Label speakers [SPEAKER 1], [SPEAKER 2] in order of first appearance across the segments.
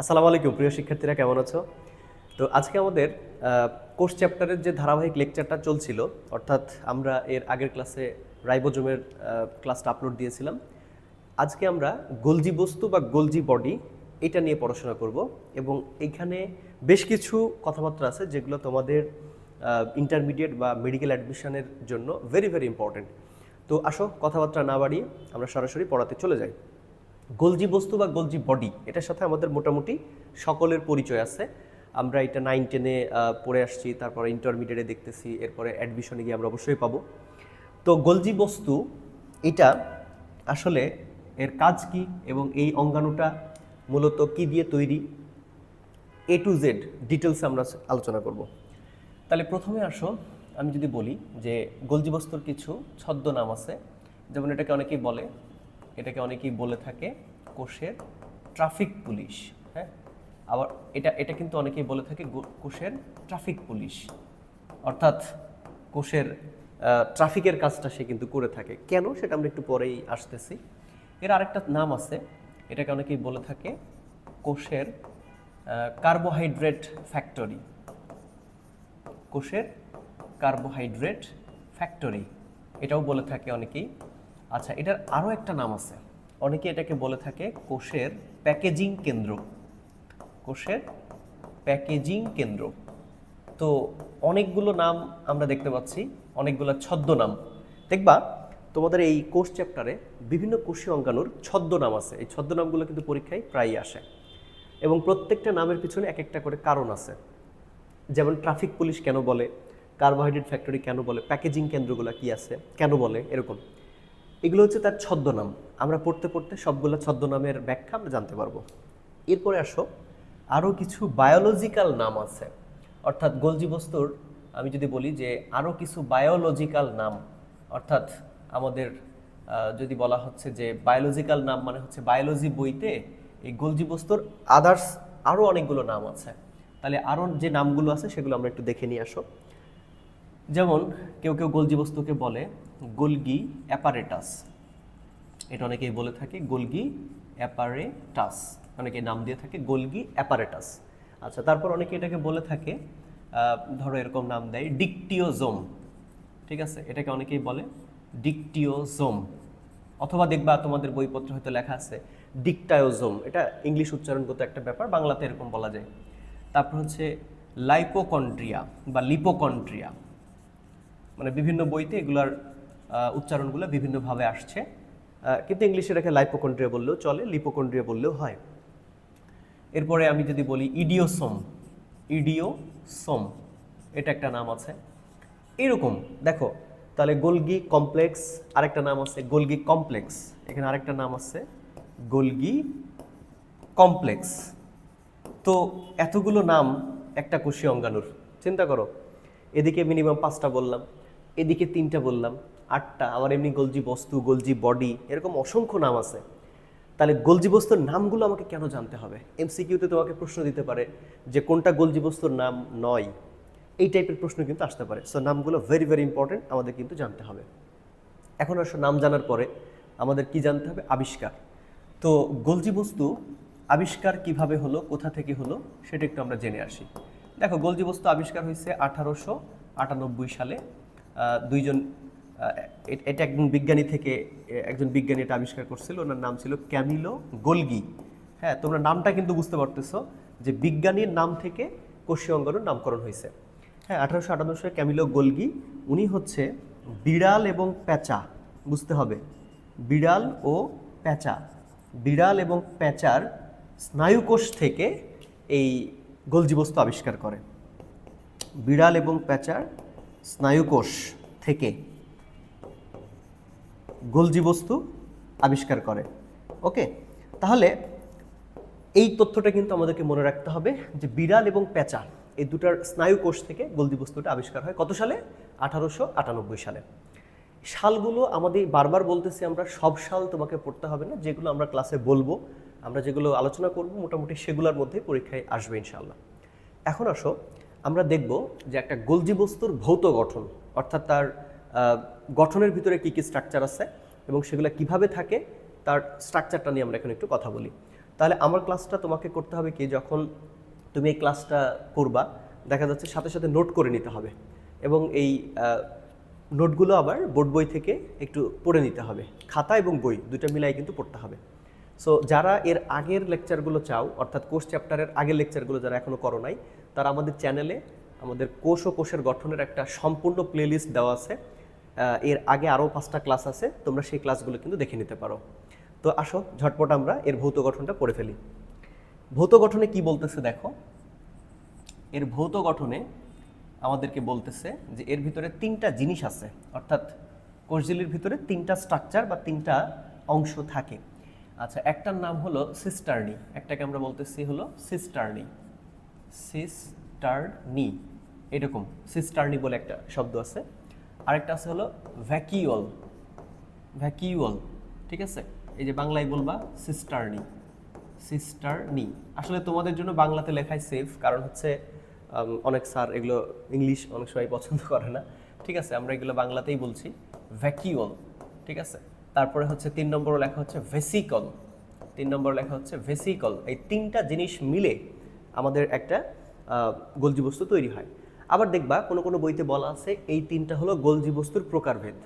[SPEAKER 1] আসসালামু আলাইকুম, প্রিয় শিক্ষার্থীরা, কেমন আছো? তো আজকে আমাদের কোর্স চ্যাপ্টারের যে ধারাবাহিক লেকচারটা চলছিল, অর্থাৎ আমরা এর আগের ক্লাসে রাইবোজোমের ক্লাসটা আপলোড দিয়েছিলাম। আজকে আমরা গোলজি বস্তু বা গোলজি বডি এটা নিয়ে পড়াশোনা করব এবং এইখানে বেশ কিছু কথাবার্তা আছে যেগুলো তোমাদের ইন্টারমিডিয়েট বা মেডিকেল অ্যাডমিশনের জন্য ভেরি ভেরি ইম্পর্টেন্ট তো আসো, কথাবার্তা না বাড়িয়ে আমরা সরাসরি পড়াতে চলে যাই। গোলজি বস্তু বা গোলজি বডি এটার সাথে আমাদের মোটামুটি সকলের পরিচয় আছে। আমরা এটা নাইন টেনে পড়ে আসছি, তারপরে ইন্টারমিডিয়েটে দেখতেছি, এরপরে অ্যাডমিশনে গিয়ে আমরা অবশ্যই পাবো। তো গোলজি বস্তু, এটা আসলে এর কাজ কি এবং এই অঙ্গাণুটা মূলত কি দিয়ে তৈরি? এ টু জেড ডিটেলসে আমরা আলোচনা করব। তাহলে প্রথমে আসো, আমি যদি বলি যে গোলজি বস্তুর কিছু ছদ্মনাম আছে, যেমন এটাকে অনেকেই বলে এটাকে অনেকেই বলে থাকে কোষের ট্রাফিক পুলিশ হ্যাঁ? আবার এটা এটা কিন্তু অনেকেই বলে থাকে কোষের ট্রাফিক পুলিশ। অর্থাৎ কোষের ট্রাফিকের কাজটা সে কিন্তু করে থাকে। কেন? সেটা আমরা একটু পরেই আসতেছি। এর আরেকটা নাম আছে, এটাকে অনেকেই বলে থাকে কোষের কার্বোহাইড্রেট ফ্যাক্টরি। কোষের কার্বোহাইড্রেট ফ্যাক্টরি, এটাও বলে থাকে অনেকেই। আচ্ছা এটার আরও একটা নাম আছে। অনেকে এটাকে বলে থাকে কোষের প্যাকেজিং কেন্দ্র। কোষের প্যাকেজিং কেন্দ্র। তো অনেকগুলো নাম আমরা দেখতে পাচ্ছি, অনেকগুলো ছদ্মনাম দেখবা, তোমাদের এই কোর্স চ্যাপ্টারে বিভিন্ন কোষীয় অঙ্গাণুর ছদ্মনাম আছে। এই ছদ্মনামগুলো কিন্তু পরীক্ষায় প্রায়ই আসে। এবং প্রত্যেকটা নামের পিছনে এক একটা করে কারণ আছে। যেমন ট্রাফিক পুলিশ কেন বলে? কার্বোহাইড্রেট ফ্যাক্টরি কেন বলে? প্যাকেজিং কেন্দ্রগুলো কি আছে? কেন বলে? এরকম। এগুলো হচ্ছে তার ছদ্মনাম। আমরা পড়তে পড়তে সবগুলো ছদ্মনামের ব্যাখ্যা আমরা জানতে পারব। এরপরে আসো আরও কিছু বায়োলজিক্যাল নাম আছে। অর্থাৎ গোলজি বস্তুর, আমি যদি বলি যে আরও কিছু বায়োলজিক্যাল নাম, অর্থাৎ আমাদের যদি বলা হচ্ছে যে বায়োলজিক্যাল নাম মানে হচ্ছে বায়োলজি বইতে এই গোলজি বস্তুর আদার্স আরও অনেকগুলো নাম আছে। তাহলে আরও যে নামগুলো আছে সেগুলো আমরা একটু দেখে নিয়ে আসো। যেমন কেউ কেউ গোলজি বস্তুকে বলে গোলগি অ্যাপারেটাস। এটা অনেকেই বলে থাকে গোলগি অ্যাপারেটাস। অনেকে নাম দিয়ে থাকে গোলগি অ্যাপারেটাস। আচ্ছা তারপর অনেকে এটাকে বলে থাকে ধরো এরকম নাম দেয় ডিকটিওজোম। ঠিক আছে? এটাকে অনেকেই বলে ডিকটিওজোম। অথবা দেখবা তোমাদের বইপত্র হয়তো লেখা আছে ডিকটায়োজোম। এটা ইংলিশ উচ্চারণগত একটা ব্যাপার, বাংলাতে এরকম বলা যায়। তারপর হচ্ছে লাইপোকন্ড্রিয়া বা লিপোকন্ড্রিয়া। মানে বিভিন্ন বইতে এগুলার উচ্চারণগুলো বিভিন্নভাবে আসছে। কিন্তু ইংলিশে রেখে লাইপোকন্ড্রিয়া বললেও চলে লিপোকন্ড্রিয়া বললেও হয়। এরপরে আমি যদি বলি ইডিওসোম ইডিওসোম এটা একটা নাম আছে। এরকম, দেখো, তাহলে গোলগি কমপ্লেক্স আরেকটা নাম আছে গোলগি কমপ্লেক্স এখানে আরেকটা নাম আছে গোলগি কমপ্লেক্স তো এতগুলো নাম একটা কোষী অঙ্গাণুর, চিন্তা করো। এদিকে মিনিমাম পাঁচটা বললাম। এদিকে তিনটা বললাম, আটটা, আবার এমনি গোলজি বস্তু, গোলজি বডি এরকম অসংখ্য নাম আছে। তাহলে গোলজি বস্তুর নামগুলো আমাকে কেন জানতে হবে? এমসিকিউতে তোমাকে প্রশ্ন দিতে পারে যে কোনটা গোলজি বস্তুর নাম নয়। এই টাইপের প্রশ্ন কিন্তু আসতে পারে। সো নামগুলো ভেরি ভেরি ইম্পর্টেন্ট আমাদের কিন্তু জানতে হবে। এখন আসলে নাম জানার পরে আমাদের কি জানতে হবে? আবিষ্কার। তো গোলজি বস্তু আবিষ্কার কীভাবে হলো, কোথা থেকে হলো, সেটা একটু আমরা জেনে আসি। দেখো, গোলজি বস্তু আবিষ্কার হয়েছে আঠারোশো আটানব্বই সালে। দুইজন এটা একজন বিজ্ঞানী থেকে একজন বিজ্ঞানী এটা আবিষ্কার করছিল, ওনার নাম ছিল ক্যামিলো গোলগি। হ্যাঁ তোমরা নামটা কিন্তু বুঝতে পারতেছো যে বিজ্ঞানীর নাম থেকে কোষীয় অঙ্গাণুর নামকরণ হয়েছে। হ্যাঁ আঠারোশো আটান্ন সালে ক্যামিলো গোলগি, উনি হচ্ছে বিড়াল এবং প্যাঁচা, বুঝতে হবে। বিড়াল ও প্যাঁচা, বিড়াল এবং প্যাঁচার স্নায়ুকোষ থেকে এই গোলজি বস্তু আবিষ্কার করে। বিড়াল এবং প্যাঁচার স্নায়ুকোষ থেকে গোলজি বস্তু আবিষ্কার করে। ওকে? তাহলে এই তথ্যটা কিন্তু আমাদেরকে মনে রাখতে হবে যে বিড়াল এবং পেঁচা এই দুটার স্নায়ুকোষ থেকে গোলজি বস্তুটা আবিষ্কার হয় কত সালে? আঠারোশো আটানব্বই সালে। সালগুলো আমাদের বারবার বলতেছি আমরা, সব সাল তোমাকে পড়তে হবে না, যেগুলো আমরা ক্লাসে বলব, আমরা যেগুলো আলোচনা করব, মোটামুটি সেগুলোর মধ্যে পরীক্ষায় আসবে ইনশাল্লাহ এখন আসো আমরা দেখব যে একটা গোলজি বস্তুর ভৌত গঠন, অর্থাৎ তার গঠনের ভিতরে কি কি স্ট্রাকচার আছে এবং সেগুলো কীভাবে থাকে, তার স্ট্রাকচারটা নিয়ে আমরা এখন একটু কথা বলি। তাহলে আমার ক্লাসটা তোমাকে করতে হবে কি, যখন তুমি এই ক্লাসটা করবা, দেখা যাচ্ছে সাথে সাথে নোট করে নিতে হবে এবং এই নোটগুলো আবার বোর্ড বই থেকে একটু পড়ে নিতে হবে। খাতা এবং বই দুটো মিলাই কিন্তু পড়তে হবে। সো যারা এর আগের লেকচারগুলো চাও, অর্থাৎ কোর্স চ্যাপ্টারের আগের লেকচারগুলো যারা এখনও করো নাই তারা আমাদের চ্যানেলে আমাদের কোষ ও কোষের গঠনের একটা সম্পূর্ণ প্লেলিস্ট দেওয়া আছে। এর আগে আরও পাঁচটা ক্লাস আছে, তোমরা সেই ক্লাসগুলো কিন্তু দেখে নিতে পারো। তো আসো, ঝটপট আমরা এর ভৌত গঠনটা পড়ে ফেলি। ভৌত গঠনে কি বলতেছে দেখো? এর ভৌত গঠনে আমাদেরকে বলতেছে যে এর ভিতরে তিনটা জিনিস আছে। অর্থাৎ কোষঝিলির ভিতরে তিনটা স্ট্রাকচার বা তিনটা অংশ থাকে। আচ্ছা একটার নাম হলো সিস্টার্নি একটাকে আমরা বলতেছি হলো সিস্টারনি সিস্টারনি এরকম সিস্টারনি বলে একটা শব্দ আছে। আরেকটা আছে হলো ভ্যাকিউল ভ্যাকিউল ঠিক আছে? এই যে বাংলায় বলবা সিস্টারনি সিস্টারনি আসলে তোমাদের জন্য বাংলাতে লেখাই সেফ কারণ হচ্ছে অনেক স্যার এগুলো ইংলিশ অনেক সময় পছন্দ করে না। ঠিক আছে? আমরা এগুলো বাংলাতেই বলছি ভ্যাকিউল ঠিক আছে? তারপরে হচ্ছে তিন নম্বর লেখা হচ্ছে ভেসিকল তিন নম্বর লেখা হচ্ছে ভেসিকল এই তিনটা জিনিস মিলে আমাদের একটা গোলজি বস্তু তৈরি হয়। আবার দেখবা কোনো কোনো বইতে বলা আছে, এই তিনটা হলো গোলজি বস্তুর প্রকারভেদ।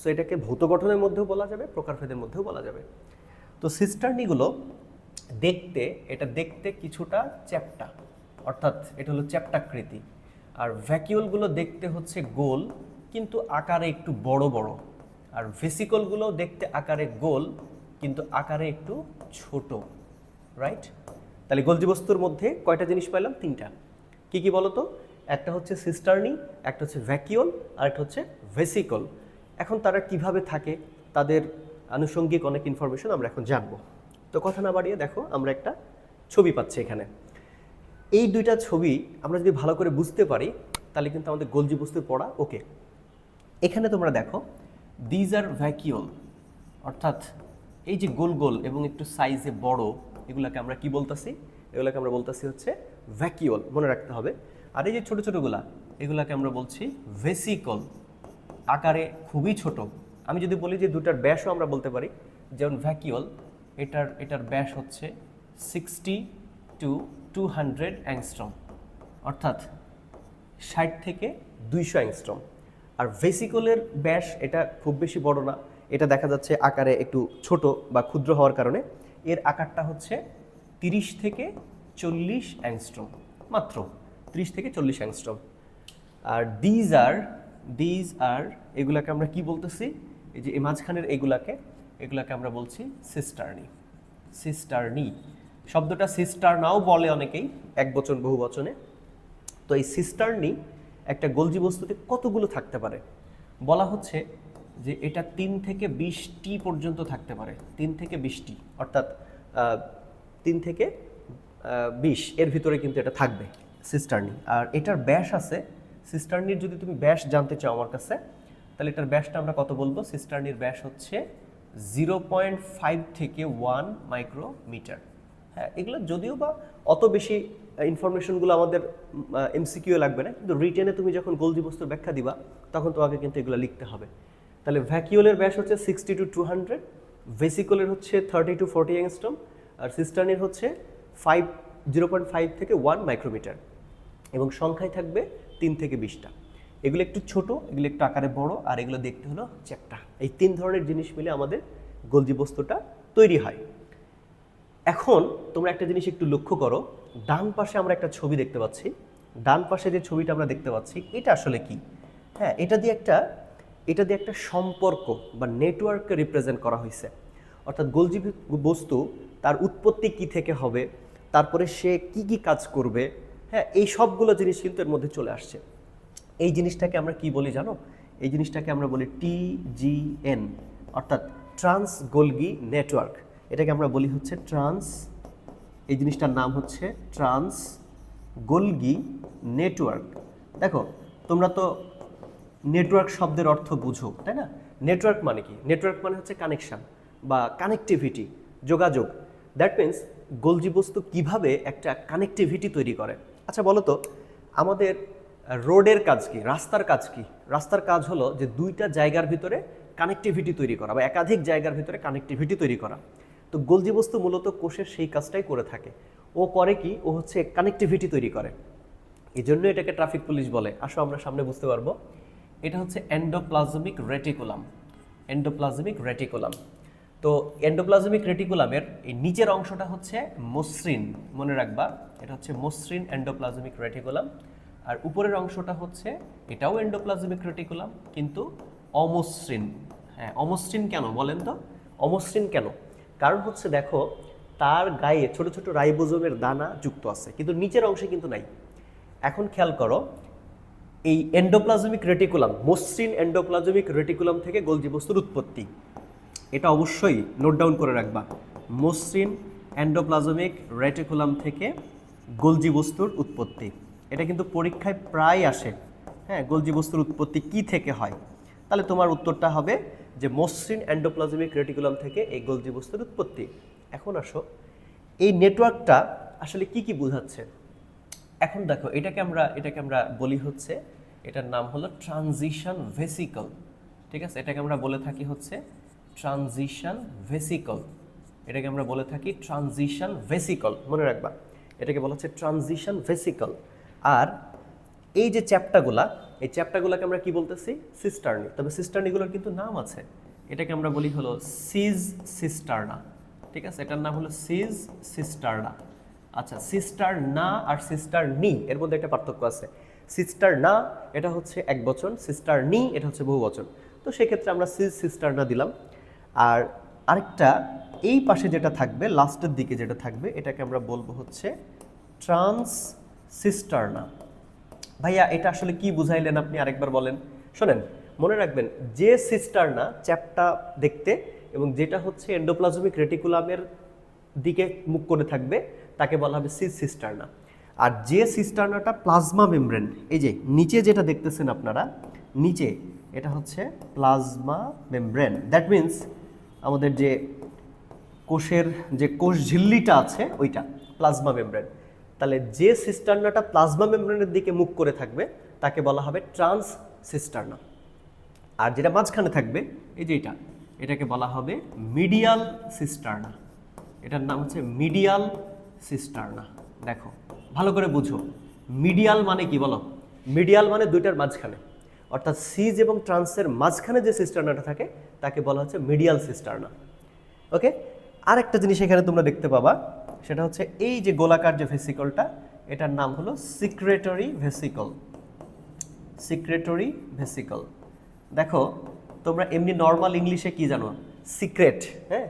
[SPEAKER 1] সো এটাকে ভৌত গঠনের মধ্যেও বলা যাবে, প্রকারভেদের মধ্যেও বলা যাবে। তো সিস্টারনিগুলো দেখতে, এটা দেখতে কিছুটা চ্যাপ্টা, অর্থাৎ এটা হলো চ্যাপ্টাকৃতি। আর ভ্যাকিউলগুলো দেখতে হচ্ছে গোল, কিন্তু আকারে একটু বড় বড়। আর ভেসিকলগুলো দেখতে আকারে গোল, কিন্তু আকারে একটু ছোট রাইট তাহলে গোলজি বস্তুর মধ্যে কয়টা জিনিস পাইলাম? তিনটা। কি কি বলতো? একটা হচ্ছে সিস্টার্নি, একটা হচ্ছে ভ্যাকিউল আর একটা হচ্ছে ভেসিকল। এখন তারা কীভাবে থাকে? তাদের আনুষঙ্গিক অনেক ইনফরমেশন আমরা এখন জানব। তো কথা না বাড়িয়ে দেখো, আমরা একটা ছবি পাচ্ছি এখানে। এই দুইটা ছবি আমরা যদি ভালো করে বুঝতে পারি, তাহলে কিন্তু আমাদের গোলজি বস্তুর পড়া ওকে। এখানে তোমরা দেখো দিজ আর ভ্যাকিউল অর্থাৎ এই যে গোল গোল এবং একটু সাইজে বড় এগুলাকে আমরা কি বলতাছি? এগুলাকে আমরা বলতাছি হচ্ছে ভ্যাকিউল মনে রাখতে হবে। আর এই যে ছোটো ছোটোগুলা, এগুলাকে আমরা বলছি ভেসিকল আকারে খুবই ছোট। আমি যদি বলি যে দুটার ব্যাসও আমরা বলতে পারি, যেমন ভ্যাকিউল এটার এটার ব্যাস হচ্ছে sixty to two hundred angstrom অর্থাৎ ষাট থেকে দুইশো অ্যাংস্ট্রম আর ভেসিকলের ব্যাস এটা খুব বেশি বড় না, এটা দেখা যাচ্ছে আকারে একটু ছোট বা ক্ষুদ্র হওয়ার কারণে। এর আকারটা হচ্ছে তিরিশ থেকে চল্লিশ অ্যাংস্ট্রম মাত্র তিরিশ থেকে চল্লিশ অ্যাংস্ট্রম আর দিজ আর দিজ আর এগুলাকে আমরা কি বলতেছি? এই যে মাঝখানের এগুলাকে এগুলাকে আমরা বলছি সিস্টারনি সিস্টারনি শব্দটা সিস্টার নাও বলে অনেকেই, এক বচন বহু বচনে। তো এই সিস্টারনি একটা গোলজি বস্তুতে কতগুলো থাকতে পারে? বলা হচ্ছে যে এটা তিন থেকে বিশটি পর্যন্ত থাকতে পারে। তিন থেকে বিশটি, অর্থাৎ তিন থেকে বিশ, এর ভিতরে কিন্তু এটা থাকবে সিস্টারনি। আর এটার ব্যাস আছে, সিস্টারনির যদি তুমি ব্যাস জানতে চাও আমার কাছে, তাহলে এটার ব্যাসটা আমরা কত বলব? সিস্টারনির ব্যাস হচ্ছে জিরো পয়েন্ট ফাইভ থেকে ওয়ান মাইক্রোমিটার। হ্যাঁ এগুলো যদিও বা অত বেশি ইনফরমেশনগুলো আমাদের এমসিকিউ লাগবে না, কিন্তু রিটেনে তুমি যখন গোলজি বস্তুর ব্যাখ্যা দিবা, তখন তোমাকে কিন্তু এগুলো লিখতে হবে। তাহলে ভ্যাকিউলের ব্যাস হচ্ছে সিক্সটি টু টু হান্ড্রেড ভেসিকলের হচ্ছে থার্টি টু ফোর্টি অ্যাংস্টম আর সিস্টার্নের হচ্ছে ফাইভ জিরো পয়েন্ট ফাইভ থেকে ওয়ান মাইক্রোমিটার এবং সংখ্যায় থাকবে তিন থেকে বিশটা। এগুলো একটু ছোট, এগুলো একটু আকারে বড়, আর এগুলো দেখতে হলো চ্যাপ্টা। এই তিন ধরনের জিনিস মিলে আমাদের গোলজি বস্তুটা তৈরি হয়। এখন তোমরা একটা জিনিস একটু লক্ষ্য করো, ডান পাশে আমরা একটা ছবি দেখতে পাচ্ছি। ডান পাশে যে ছবিটা আমরা দেখতে পাচ্ছি, এটা আসলে কি? হ্যাঁ এটা দিয়ে একটা এটা দিয়ে একটা সম্পর্ক বা নেটওয়ার্ককে রিপ্রেজেন্ট করা হয়েছে। অর্থাৎ গোলজি বস্তু তার উৎপত্তি কি থেকে হবে, তারপরে সে কি কি কাজ করবে হ্যাঁ এই সবগুলো জিনিস কিন্তু এর মধ্যে চলে আসছে। এই জিনিসটাকে আমরা কি বলি জানো? এই জিনিসটাকে আমরা বলি টিজিএন অর্থাৎ ট্রান্স গোলগি নেটওয়ার্ক এটাকে আমরা বলি হচ্ছে ট্রান্স, এই জিনিসটার নাম হচ্ছে ট্রান্স গোলগি নেটওয়ার্ক দেখো, তোমরা তো নেটওয়ার্ক শব্দের অর্থ বুঝো তাই না? নেটওয়ার্ক মানে কি? নেটওয়ার্ক মানে হচ্ছে কানেকশন বা কানেক্টিভিটি যোগাযোগ। দ্যাট মিন্স গোলজি বস্তু কীভাবে একটা কানেক্টিভিটি তৈরি করে? আচ্ছা বলো তো, আমাদের রোডের কাজ কি? রাস্তার কাজ কি? রাস্তার কাজ হলো যে দুইটা জায়গার ভিতরে কানেক্টিভিটি তৈরি করা বা একাধিক জায়গার ভিতরে কানেক্টিভিটি তৈরি করা। তো গোলজি বস্তু মূলত কোষের সেই কাজটাই করে থাকে। ও করে কি? ও হচ্ছে কানেক্টিভিটি তৈরি করে। এই জন্য এটাকে ট্রাফিক পুলিশ বলে। আসো, আমরা সামনে বুঝতে পারব। এটা হচ্ছে এন্ডোপ্লাজমিক রেটিকুলাম এন্ডোপ্লাজমিক রেটিকুলাম তো এন্ডোপ্লাজমিক রেটিকুলামের এই নিচের অংশটা হচ্ছে মসৃণ, মনে রাখবা, এটা হচ্ছে মসৃণ এন্ডোপ্লাজমিক রেটিকুলাম আর উপরের অংশটা হচ্ছে এটাও এন্ডোপ্লাজমিক রেটিকুলাম কিন্তু অমসৃণ। হ্যাঁ অমসৃণ কেন বলেন তো? অমসৃণ কেন? কারণ হচ্ছে দেখো, তার গায়ে ছোট ছোট রাইবোজোমের দানা যুক্ত আছে, কিন্তু নিচের অংশে কিন্তু নাই। এখন খেয়াল করো এই এন্ডোপ্লাজমিক রেটিকুলাম মসৃণ এন্ডোপ্লাজমিক রেটিকুলাম থেকে গোলজি বস্তুর উৎপত্তি। এটা অবশ্যই নোট ডাউন করে রাখবা। মসৃণ এন্ডোপ্লাজমিক রেটিকুলাম থেকে গোলজি বস্তুর উৎপত্তি। এটা কিন্তু পরীক্ষায় প্রায় আসে। হ্যাঁ গোলজি বস্তুর উৎপত্তি কি থেকে হয়? তাহলে তোমার উত্তরটা হবে যে মসৃণ এন্ডোপ্লাজমিক রেটিকুলাম থেকে এই গোলজি বস্তুর উৎপত্তি। এখন আসো, এই নেটওয়ার্কটা আসলে কি কি বোঝাচ্ছে? এখন দেখো, এটাকে আমরা এটাকে আমরা বলি হচ্ছে, এটার নাম হলো ট্রানজিশন ভেসিকল। ঠিক আছে? এটাকে আমরা বলে থাকি হচ্ছে ট্রানজিশন ভেসিকল। এটাকে আমরা বলে থাকি ট্রানজিশন ভেসিকল। মনে রাখবা, এটাকে বলা হচ্ছে ট্রানজিশন ভেসিকল। আর এই যে চ্যাপ্টাগুলা এই চ্যাপ্টাগুলাকে আমরা কি বলতেছি? সিস্টার্নি। তবে সিস্টার্নিগুলোর কিন্তু নাম আছে। এটাকে আমরা বলি হলো সিজ সিস্টারনা। ঠিক আছে? এটার নাম হলো সিজ সিস্টারনা। আচ্ছা সিস্টার না আর সিস্টার নি, এর মধ্যে একটা পার্থক্য আছে। সিস্টার না, এটা হচ্ছে এক বচন সিস্টার নি, এটা হচ্ছে বহু বচন। তো সেক্ষেত্রে আমরা সিজ সিস্টার না দিলাম। আর আরেকটা, এই পাশে যেটা থাকবে লাস্টের দিকে যেটা থাকবে, এটাকে আমরা বলব হচ্ছে ট্রান্স সিস্টারনা ভাইয়া, এটা আসলে কি বুঝাইলেন আপনি? আরেকবার বলেন। শোনেন, মনে রাখবেন, যে সিস্টারনা চ্যাপটা দেখতে এবং যেটা হচ্ছে এন্ডোপ্লাজমিক রেটিকুলামের দিকে মুখ করে থাকবে তাকে বলা হবে সিস সিস্টারনা। আর যে সিস্টারনাটা প্লাজমা মেমব্রেন, এই যে নিচে যেটা দেখতেছেন আপনারা, নিচে এটা হচ্ছে প্লাজমা মেমব্রেন। দ্যাট মিন্স আমাদের যে কোষের যে কোষ ঝিল্লিটা আছে, ওইটা প্লাজমা মেমব্রেন। তাহলে যে সিস্টারনাটা প্লাজমা মেমব্রেনের দিকে মুখ করে থাকবে, তাকে বলা হবে ট্রান্স সিস্টারনা। আর যেটা মাঝখানে থাকবে, এই যে এটা, এটাকে বলা হবে মিডিয়াল সিস্টারনা। এটার নাম হচ্ছে মিডিয়াল সিস্টারনা দেখো, ভালো করে বুঝো। মিডিয়াল মানে কি বলো? মিডিয়াল মানে দুইটার মাঝখানে। অর্থাৎ সিজ এবং ট্রান্সের মাঝখানে যে সিস্টারনাটা থাকে, তাকে বলা হচ্ছে মিডিয়াল সিস্টারনা। ওকে? আর একটা জিনিস এখানে তোমরা দেখতে পাবা, সেটা হচ্ছে এই যে গোলাকার যে ভেসিকলটা, এটার নাম হলো সিক্রেটরি ভেসিকল। Secretory vesicle. দেখো, তোমরা এমনি নর্মাল ইংলিশে কি জানো? সিক্রেট হ্যাঁ?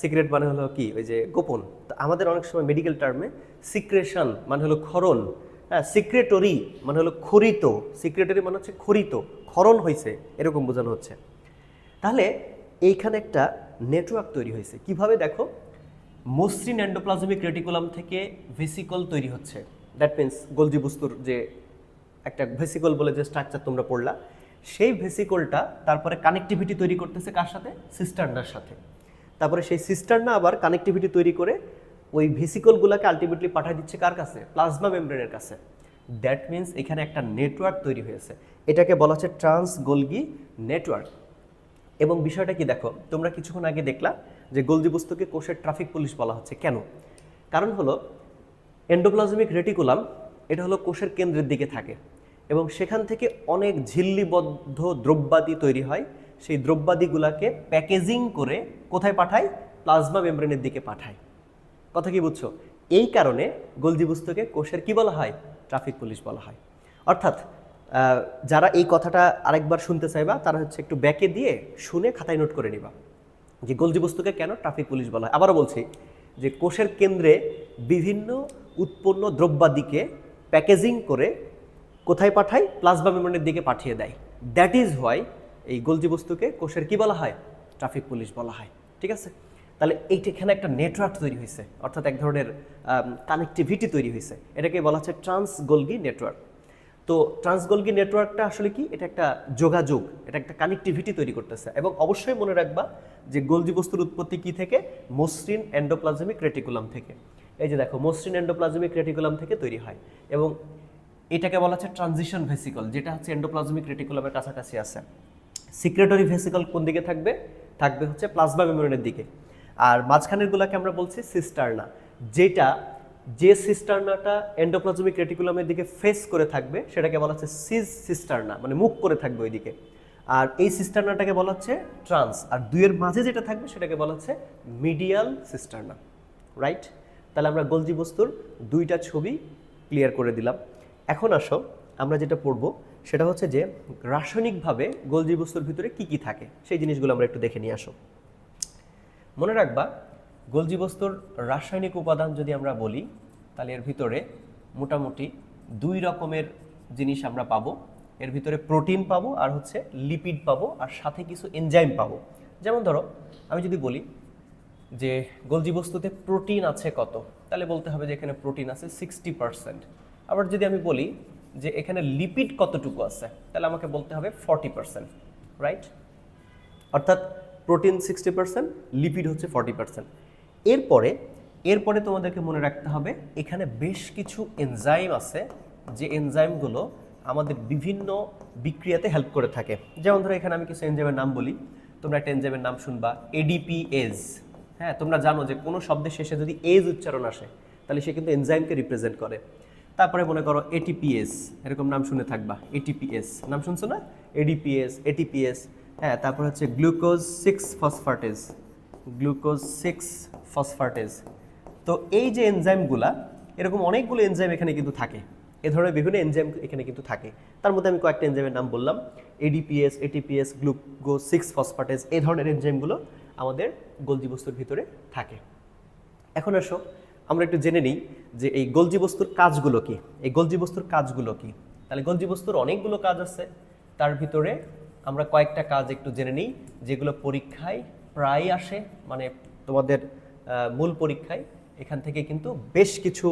[SPEAKER 1] সিক্রেট মানে হলো কি? ওই যে গোপন। তো আমাদের অনেক সময় মেডিকেল টার্মে সিক্রেশন মানে হলো ক্ষরণ হ্যাঁ সিক্রেটরি মানে হলো খরিত। সিক্রেটরি মানে হচ্ছে খরিত। ক্ষরণ হয়েছে এরকম বোঝানো হচ্ছে। তাহলে এইখানে একটা নেটওয়ার্ক তৈরি হয়েছে কীভাবে দেখো? মসৃণ এন্ডোপ্লাজমিক রেটিকুলাম থেকে ভেসিকল তৈরি হচ্ছে। দ্যাট মিন্স গোলজি বস্তুর যে একটা ভেসিকল বলে যে স্ট্রাকচার তোমরা পড়লা, সেই ভেসিকলটা তারপরে কানেক্টিভিটি তৈরি করতেছে কার সাথে? সিস্টারনার সাথে। তারপরে সেই সিস্টারনা আবার কানেক্টিভিটি তৈরি করে ওই ভেসিকলগুলোকে আলটিমেটলি পাঠিয়ে দিচ্ছে কার কাছে? প্লাজমা মেমব্রেনের কাছে। দ্যাট মিন্স এখানে একটা নেটওয়ার্ক তৈরি হয়েছে। এটাকে বলা হচ্ছে ট্রান্স গোলগি নেটওয়ার্ক এবং বিষয়টা কি দেখো, তোমরা কিছুক্ষণ আগে দেখলা যে গোলজি বস্তুকে কোষের ট্রাফিক পুলিশ বলা হচ্ছে। কেন? কারণ হলো এন্ডোপ্লাজমিক রেটিকুলাম এটা হলো কোষের কেন্দ্রের দিকে থাকে। এবং সেখান থেকে অনেক ঝিল্লিবদ্ধ দ্রব্যাদি তৈরি হয়। সেই দ্রব্যাদিগুলাকে প্যাকেজিং করে কোথায় পাঠায়? প্লাজমা মেমব্রেনের দিকে পাঠায়। কথা কি বুঝছ? এই কারণে গোলজি বস্তুকে কোষের কি বলা হয়? ট্রাফিক পুলিশ বলা হয়। অর্থাৎ যারা এই কথাটা আরেকবার শুনতে চাইবা, তারা হচ্ছে একটু ব্যাকে দিয়ে শুনে খাতায় নোট করে নিবা। যে গোলজি বস্তুকে কেন ট্রাফিক পুলিশ বলা হয়? আবারও বলছি যে কোষের কেন্দ্রে বিভিন্ন উৎপন্ন দ্রব্যাদিকে প্যাকেজিং করে কোথায় পাঠায়? প্লাজমা মেমব্রেনের দিকে পাঠিয়ে দেয়। দ্যাট ইজ হোয়াই এই গোলজি বস্তুকে কোষের কি বলা হয়? ট্রাফিক পুলিশ বলা হয়। ঠিক আছে? তাহলে এইটা এখানে একটা নেটওয়ার্ক তৈরি হয়েছে। অর্থাৎ এক ধরনের কানেক্টিভিটি তৈরি হয়েছে। এটাকে বলা হচ্ছে ট্রান্স গোলগি নেটওয়ার্ক। তো ট্রান্সগোলগি নেটওয়ার্কটা আসলে কি? এটা একটা যোগাযোগ, এটা একটা কানেক্টিভিটি তৈরি করতেছে। এবং অবশ্যই মনে রাখবা যে গোলজি বস্তুর উৎপত্তি কি থেকে? মসৃণ এন্ডোপ্লাজমিক রেটিকুলাম থেকে। এই যে দেখো, মসৃণ এন্ডোপ্লাজমিক রেটিকুলাম থেকে তৈরি হয়। এবং এটাকে বলা হচ্ছে ট্রানজিশন ভেসিকল যেটা হচ্ছে এন্ডোপ্লাজমিক রেটিকুলামের কাছাকাছি আছে। সিক্রেটরি ভেসিকল কোন দিকে থাকবে? থাকবে হচ্ছে প্লাজমা মেমব্রেনের দিকে। আর মাঝখানেরগুলোকে আমরা বলছি সিস্টারনা যেটা যে সিস্টারনাটা এন্ডোপ্লাজমিক রেটিকুলামের দিকে ফেস করে থাকবে, সেটাকে বলা হচ্ছে সিজ সিস্টারনা মানে মুখ করে থাকবে ওইদিকে। আর এই সিস্টারনাটাকে বলা হচ্ছে ট্রান্স আর দুইয়ের মাঝে যেটা থাকবে, সেটাকে বলা হচ্ছে মিডিয়াল সিস্টারনা রাইট তাহলে আমরা গলজি বস্তুর দুইটা ছবি ক্লিয়ার করে দিলাম। এখন আসো, আমরা যেটা পড়ব সেটা হচ্ছে যে রাসায়নিকভাবে গোলজি বস্তুর ভিতরে কি কি থাকে? সেই জিনিসগুলো আমরা একটু দেখে নিয়ে আসো। মনে রাখবা গোলজি বস্তুর রাসায়নিক উপাদান যদি আমরা বলি, তাহলে এর ভিতরে মোটামুটি দুই রকমের জিনিস আমরা পাবো। এর ভিতরে প্রোটিন পাবো আর হচ্ছে লিপিড পাবো আর সাথে কিছু এনজাইম পাবো। যেমন ধরো, আমি যদি বলি যে গোলজি বস্তুতে প্রোটিন আছে কত, তাহলে বলতে হবে যে এখানে প্রোটিন আছে সিক্সটি পার্সেন্ট। আবার যদি আমি বলি যে এখানে লিপিড কতটুকু আছে, তাহলে আমাকে বলতে হবে ফর্টি পার্সেন্ট রাইট অর্থাৎ প্রোটিন সিক্সটি পার্সেন্ট লিপিড হচ্ছে ফর্টি পার্সেন্ট এরপরে এরপরে তোমাদেরকে মনে রাখতে হবে, এখানে বেশ কিছু এনজাইম আছে, যে এনজাইমগুলো আমাদের বিভিন্ন বিক্রিয়াতে হেল্প করে থাকে। যেমন ধরো, এখানে আমি কিছু এনজাইমের নাম বলি। তোমরা একটা এনজাইমের নাম শুনবা এডিপিএজ হ্যাঁ তোমরা জানো যে কোনো শব্দের শেষে যদি এজ উচ্চারণ আসে, তাহলে সে কিন্তু এনজাইমকে রিপ্রেজেন্ট করে। তারপরে মনে করো এটিপিএস এরকম নাম শুনে থাকবা এটিপিএস নাম শুনছো না? এডিপিএস এটিপিএস হ্যাঁ তারপর হচ্ছে glucose six phosphatase glucose six phosphatase তো এই যে এনজাইমগুলা এরকম অনেকগুলো এনজাইম এখানে কিন্তু থাকে। এ ধরনের বিভিন্ন এনজাইম এখানে কিন্তু থাকে। তার মধ্যে আমি কয়েকটা এনজাইমের নাম বললাম। ADPase ATPase glucose six phosphatase এই ধরনের এনজাইমগুলো আমাদের গলজি বস্তুর ভিতরে থাকে। এখন আসো, আমরা একটু জেনে নিই যে এই গলজি বস্তুর কাজগুলো কি? এই গলজি বস্তুর কাজগুলো কি? তাহলে গলজি বস্তুর অনেকগুলো কাজ আছে। তার ভিতরে আমরা কয়েকটা কাজ একটু জেনে নিই, যেগুলো পরীক্ষায় প্রায় আসে মানে তোমাদের মূল পরীক্ষায়। এখান থেকে কিন্তু বেশ কিছু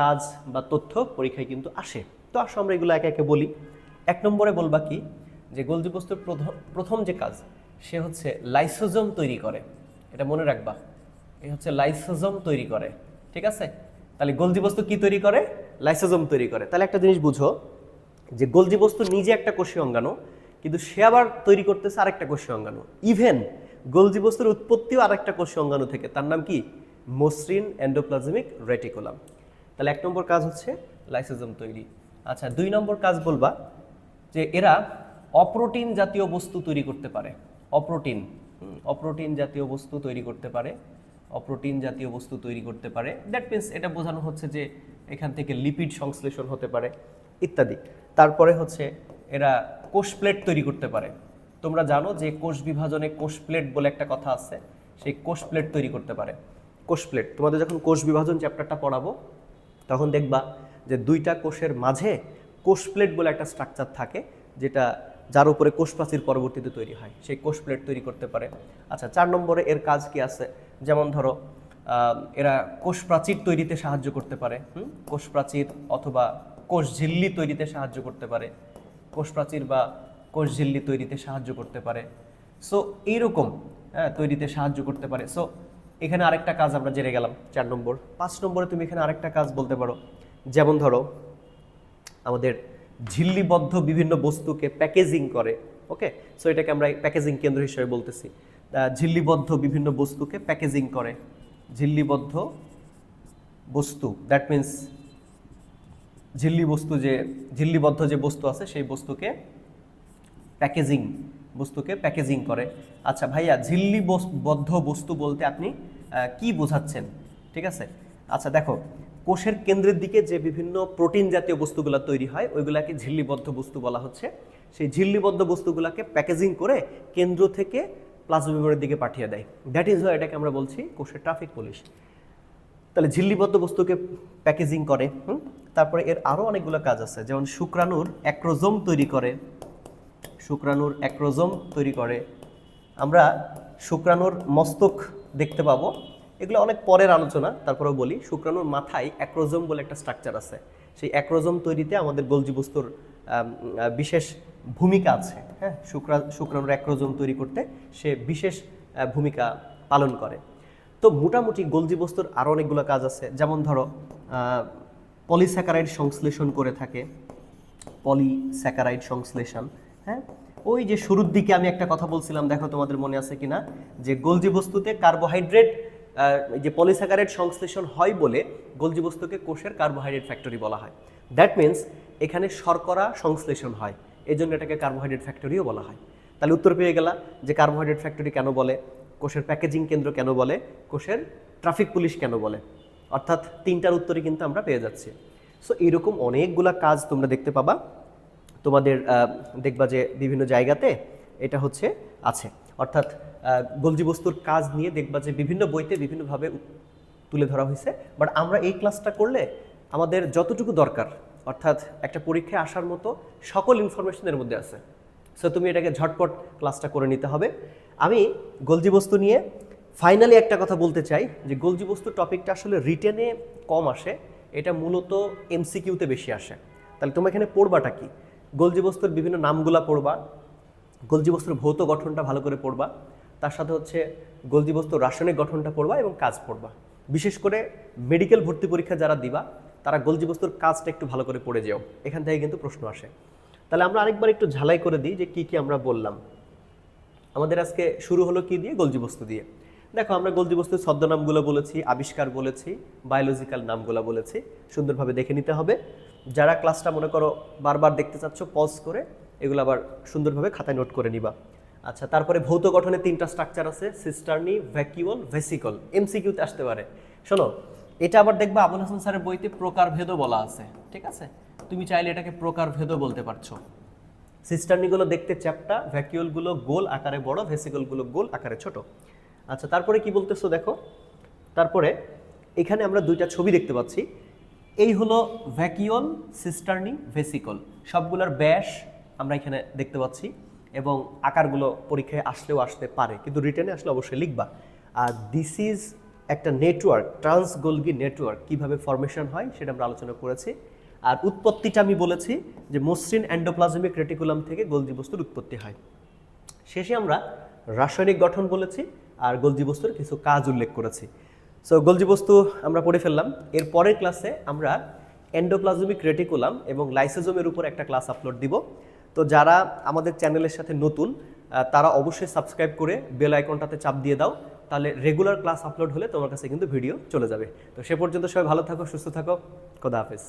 [SPEAKER 1] কাজ বা তথ্য পরীক্ষায় কিন্তু আসে। তো আসো আমরা এগুলো একে একে বলি। এক নম্বরে বলবা কি? যে গলজি বস্তুর প্রথম যে কাজ, সে হচ্ছে লাইসোজোম তৈরি করে। এটা মনে রাখবা। এই হচ্ছে লাইসোজোম তৈরি করে। ঠিক আছে? তাহলে গলজি বস্তু কি তৈরি করে? লাইসোজোম তৈরি করে। তাহলে একটা জিনিস বুঝো যে গলজি বস্তু নিজে একটা কোষীয় অঙ্গাণু, কিন্তু সে আবার তৈরি করতেছে আরেকটা কোষীয় অঙ্গাণু। ইভেন গলজি বস্তুর উৎপত্তিও আরেকটা কোষীয় অঙ্গাণু থেকে। তার নাম কি? মসৃণ এন্ডোপ্লাজমিক রেটিকুলাম তাহলে এক নম্বর কাজ হচ্ছে লাইসোজোম তৈরি। আচ্ছা দুই নম্বর কাজ বলবা যে এরা অপ্রোটিন জাতীয় বস্তু তৈরি করতে পারে। অপ্রোটিন অপ্রোটিন জাতীয় বস্তু তৈরি করতে পারে। অপ্রোটিন জাতীয় বস্তু তৈরি করতে পারে। দ্যাট মিন্স এটা বোঝানো হচ্ছে যে এখান থেকে লিপিড সংশ্লেষণ হতে পারে, ইত্যাদি। তারপরে হচ্ছে এরা কোষ প্লেট তৈরি করতে পারে। তোমরা জানো যে কোষ বিভাজনে কোষ প্লেট বলে একটা কথা আছে, সেই কোষ প্লেট তৈরি করতে পারে। কোষ প্লেট, তোমাদের যখন কোষ বিভাজন চ্যাপ্টারটা পড়াবো, তখন দেখবা যে দুইটা কোষের মাঝে কোষ প্লেট বলে একটা স্ট্রাকচার থাকে, যেটা যার উপরে কোষ প্রাচীর পরবর্তীতে তৈরি হয়। সেই কোষ প্লেট তৈরি করতে পারে। আচ্ছা চার নম্বরে এর কাজ কি আছে? যেমন ধরো এরা কোষ প্রাচীর তৈরিতে সাহায্য করতে পারে? কোষ প্রাচীর অথবা কোষ ঝিল্লি তৈরিতে সাহায্য করতে পারে কোষ প্রাচীর বা কোষ ঝিল্লি তৈরিতে সাহায্য করতে পারে। সো এইরকম হ্যাঁ তৈরিতে সাহায্য করতে পারে। সো এখানে আরেকটা কাজ আমরা জেনে গেলাম, চার নম্বর। পাঁচ নম্বরে তুমি এখানে আরেকটা কাজ বলতে পারো। যেমন ধরো, আমাদের ঝিল্লিবদ্ধ বিভিন্ন বস্তুকে প্যাকেজিং করে ওকে সো এটাকে আমরা প্যাকেজিং কেন্দ্র হিসেবে বলতেছি। ঝিল্লিবদ্ধ বিভিন্ন বস্তুকে প্যাকেজিং করে। ঝিল্লিবদ্ধ বস্তু দ্যাট মিন্স ঝিল্লি বস্তু যে, ঝিল্লিবদ্ধ যে বস্তু আছে, সেই বস্তুকে প্যাকেজিং বস্তুকে প্যাকেজিং করে। আচ্ছা ভাইয়া ঝিল্লি বদ্ধ বস্তু বলতে আপনি কি বোঝাচ্ছেন? ঠিক আছে? আচ্ছা দেখো, কোষের কেন্দ্রের দিকে যে বিভিন্ন প্রোটিন জাতীয় বস্তুগুলো তৈরি হয়, ওইগুলাকে ঝিল্লিবদ্ধ বস্তু বলা হচ্ছে। সেই ঝিল্লিবদ্ধ বস্তুগুলোকে প্যাকেজিং করে কেন্দ্র থেকে প্লাজমিমের দিকে পাঠিয়ে দেয়। দ্যাট ইজ হয় এটাকে আমরা বলছি কোষের ট্রাফিক পুলিশ তাহলে ঝিল্লিবদ্ধ বস্তুকে প্যাকেজিং করে? তারপরে এর আরও অনেকগুলো কাজ আছে। যেমন শুক্রাণুর অ্যাক্রোজোম তৈরি করে। শুক্রাণুর অ্যাক্রোজোম তৈরি করে। আমরা শুক্রাণুর মস্তক দেখতে পাবো। এগুলো অনেক পরের আলোচনা, তারপরেও বলি। শুক্রাণুর মাথায় অ্যাক্রোজোম বলে একটা স্ট্রাকচার আছে। সেই অ্যাক্রোজোম তৈরিতে আমাদের গোলজি বস্তুর বিশেষ ভূমিকা আছে হ্যাঁ? শুক্রা, শুক্রাণুর অ্যাক্রোজোম তৈরি করতে সে বিশেষ ভূমিকা পালন করে। তো মোটামুটি গোলজি বস্তুর আরও অনেকগুলো কাজ আছে, যেমন ধরো পলিস্যাকারাইড সংশ্লেষণ করে থাকে, পলিস্যাকারাইড সংশ্লেষণ হ্যাঁ? ওই যে শুরুর দিকে আমি একটা কথা বলছিলাম, দেখো তোমাদের মনে আছে কিনা? যে গোলজি বস্তুতে কার্বোহাইড্রেট যে পলিস্যাকারাইড সংশ্লেষণ হয় বলে গোলজি বস্তুকে কোষের কার্বোহাইড্রেট ফ্যাক্টরি বলা হয়। দ্যাট মিন্স এখানে শর্করা সংশ্লেষণ হয়। এই জন্য এটাকে কার্বোহাইড্রেট ফ্যাক্টরিও বলা হয়। তাহলে উত্তর পেয়ে গেলা যে কার্বোহাইড্রেট ফ্যাক্টরি কেন বলে? কোষের প্যাকেজিং কেন্দ্র কেন বলে? কোষের ট্রাফিক পুলিশ কেন বলে? অর্থাৎ তিনটার উত্তরই কিন্তু আমরা পেয়ে যাচ্ছি। সো এইরকম অনেকগুলা কাজ তোমরা দেখতে পাবা। তোমাদের দেখবা যে বিভিন্ন জায়গাতে এটা হচ্ছে, আছে। অর্থাৎ গলজি বস্তুর কাজ নিয়ে দেখবা যে বিভিন্ন বইতে বিভিন্নভাবে তুলে ধরা হয়েছে বাট আমরা এই ক্লাসটা করলে আমাদের যতটুকু দরকার অর্থাৎ একটা পরীক্ষায় আসার মতো সকল ইনফরমেশনের মধ্যে আছে। সো তুমি এটাকে ঝটপট ক্লাসটা করে নিতে হবে। আমি গলজি বস্তু নিয়ে ফাইনালি একটা কথা বলতে চাই, যে গলজি বস্তু টপিকটা আসলে রিটেনে কম আসে, এটা মূলত এমসিকিউতে বেশি আসে। তাহলে তোমার এখানে পড়বাটা কি? গলজি বস্তুর বিভিন্ন নামগুলা পড়বা, গলজি বস্তুর ভৌত গঠনটা ভালো করে পড়বা, তার সাথে হচ্ছে গলজি বস্তুর রাসায়নিক গঠনটা পড়বা এবং কাজ পড়বা। বিশেষ করে মেডিকেল ভর্তি পরীক্ষা যারা দিবা তারা গলজি বস্তুর কাজটা একটু ভালো করে পড়ে যাও। এখান থেকে কিন্তু প্রশ্ন আসে। তাহলে আমরা আরেকবার একটু ঝালাই করে দিই যে কি কি আমরা বললাম। আমাদের আজকে শুরু হলো কি দিয়ে? গলজি বস্তু দিয়ে। দেখো, আমরা গলজি বস্তুর ছদ্মনামগুলো বলেছি, আবিষ্কার বলেছি বায়োলজিক্যাল নামগুলো বলেছি। সুন্দরভাবে দেখে নিতে হবে। যারা ক্লাসটা মনে করো বারবার দেখতে চাচ্ছ পজ করে, এগুলো আবার সুন্দরভাবে খাতায় নোট করে নিবা। আচ্ছা তারপরে ভৌত গঠনে তিনটা স্ট্রাকচার আছে সিস্টার্নি ভ্যাকিউল ভেসিকল এমসিকিউতে আসতে পারে। শোনো এটা আবার দেখবা আবুল হাসান স্যারের বইতে প্রকার প্রকারভেদও বলা আছে, ঠিক আছে? তুমি চাইলে এটাকে প্রকারভেদও বলতে পারছ। সিস্টার্নিগুলো দেখতে চ্যাপটা, ভ্যাকিউলগুলো গোল আকারে বড়, ভেসিকলগুলো গোল আকারে ছোট। আচ্ছা তারপরে কি বলতেছো দেখো? তারপরে এখানে আমরা দুইটা ছবি দেখতে পাচ্ছি। এই হলো ভ্যাকিউল, সিস্টার্নি, ভেসিকল। সবগুলোর ব্যাস আমরা এখানে দেখতে পাচ্ছি এবং আকারগুলো পরীক্ষায় আসলেও আসতে পারে, কিন্তু রিটেনে আসলে অবশ্যই লিখবা। আর দিস ইজ একটা নেটওয়ার্ক ট্রান্সগোলগি নেটওয়ার্ক কীভাবে ফর্মেশন হয় সেটা আমরা আলোচনা করেছি। আর উৎপত্তিটা আমি বলেছি যে মসৃণ অ্যান্ডোপ্লাজমিক রেটিকুলাম থেকে গোলজি বস্তুর উৎপত্তি হয়। শেষে আমরা রাসায়নিক গঠন বলেছি আর গোলজি বস্তুর কিছু কাজ উল্লেখ করেছি। সো গোলজি বস্তু আমরা পড়ে ফেললাম। এর পরের ক্লাসে আমরা এন্ডোপ্লাজমিক রেটিকুলাম এবং লাইসোজোমের উপর একটা ক্লাস আপলোড দিব। তো যারা আমাদের চ্যানেলের সাথে নতুন তারা অবশ্যই সাবস্ক্রাইব করে বেল আইকনটাতে চাপ দিয়ে দাও। তাহলে রেগুলার ক্লাস আপলোড হলে তোমার কাছে কিন্তু ভিডিও চলে যাবে। তো সে পর্যন্ত সবাই ভালো থাকো, সুস্থ থাকো। খোদা হাফেজ।